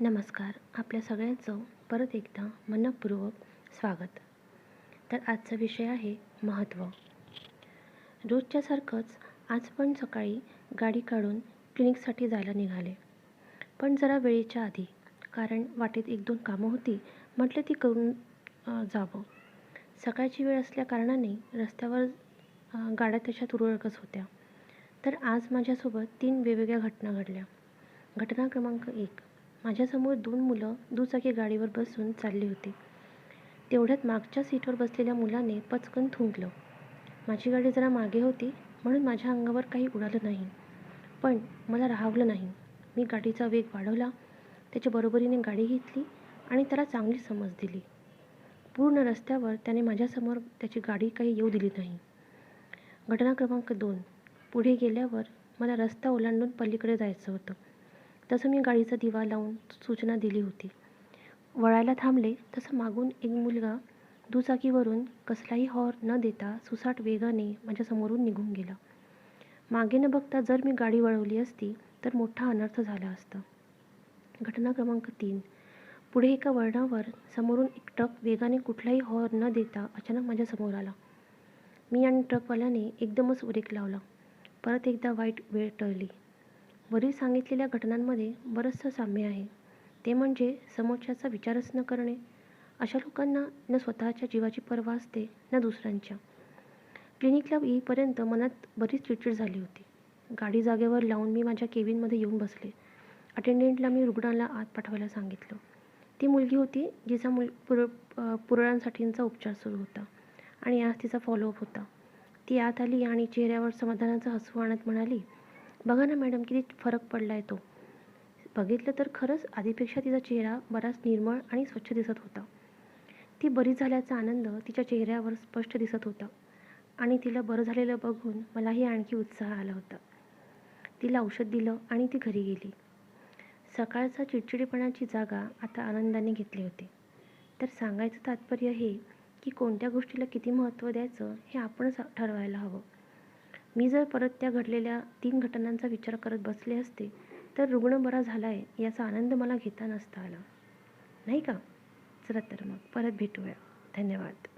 नमस्कार. आपल्या सगळ्यांचं परत एकदा मनपूर्वक स्वागत. तर आजचा विषय आहे महत्त्व. रोजच्यासारखंच आज पण सकाळी गाडी काढून क्लिनिकसाठी जायला निघाले. पण जरा वेळेच्या आधी कारण वाटेत एक दोन कामं होती म्हटलं ती करून जावं. सकाळची वेळ असल्या कारणाने रस्त्यावर गाड्या तशा तुरळकच होत्या. तर आज माझ्यासोबत तीन वेगवेगळ्या घटना घडल्या. घटना क्रमांक एक. माझ्यासमोर दोन मुलं दुचाकी गाडीवर बसून चालली होती. तेवढ्यात मागच्या सीटवर बसलेल्या मुलाने पचकन थुंकलं. माझी गाडी जरा मागे होती म्हणून माझ्या अंगावर काही उडालं नाही. पण मला राहावलं नाही. मी गाडीचा वेग वाढवला त्याच्या बरोबरीने गाडी घेतली आणि त्याला चांगली समज दिली. पूर्ण रस्त्यावर त्याने माझ्यासमोर त्याची गाडी काही येऊ दिली नाही. घटना क्रमांक दोन. पुढे गेल्यावर मला रस्ता ओलांडून पलीकडे जायचं होतं. तसं मी गाडीचा दिवा लावून सूचना दिली होती. वळायला थांबले तसं मागून एक मुलगा दुचाकीवरून कसलाही हॉर्न न देता सुसाट वेगाने माझ्यासमोरून निघून गेला. मागे न बघता जर मी गाडी वळवली असती तर मोठा अनर्थ झाला असता. घटना क्रमांक तीन. पुढे एका वळणावर समोरून एक ट्रक वेगाने कुठलाही हॉर्न न देता अचानक माझ्यासमोर आला. मी आणि ट्रकवाल्याने एकदमच उरेक लावला. परत एकदा वाईट वेळ टळली. वरील सांगितलेल्या घटनांमध्ये बरंचसं साम्य आहे. ते म्हणजे समोरच्याचा विचारच न करणे. अशा लोकांना न स्वतःच्या जीवाची पर्वा असते न दुसऱ्यांच्या. क्लिनिकला येईपर्यंत मनात बरीच चिडचिड झाली होती. गाडी जागेवर लावून मी माझ्या केबिनमध्ये येऊन बसले. अटेंडंटला मी रुग्णाला आत पाठवायला सांगितलं. ती मुलगी होती जिचा मुल पुर पुरळांसाठींचा उपचार सुरू होता आणि आज तिचा फॉलोअप होता. ती आत आली आणि चेहऱ्यावर समाधानाचं हसू आणत म्हणाली बघा ना मॅडम किती फरक पडला आहे तो. बघितलं तर खरंच आधीपेक्षा तिचा चेहरा बराच निर्मळ आणि स्वच्छ दिसत होता. ती बरी झाल्याचा आनंद तिच्या चेहऱ्यावर स्पष्ट दिसत होता. आणि तिला बरं झालेलं बघून मलाही आणखी उत्साह आला होता. तिला औषध दिलं आणि ती घरी गेली. सकाळचा चिडचिडेपणाची जागा आता आनंदाने घेतली होती. तर सांगायचं तात्पर्य हे की कोणत्या गोष्टीला किती महत्त्व द्यायचं हे आपणच ठरवायला हवं. मी जर परत त्या घडलेल्या तीन घटनांचा विचार करत बसले असते तर रुग्ण बरा झाला आहे याचा आनंद मला घेता नसता आला. नाही का? चला तर मग परत भेटूया. धन्यवाद.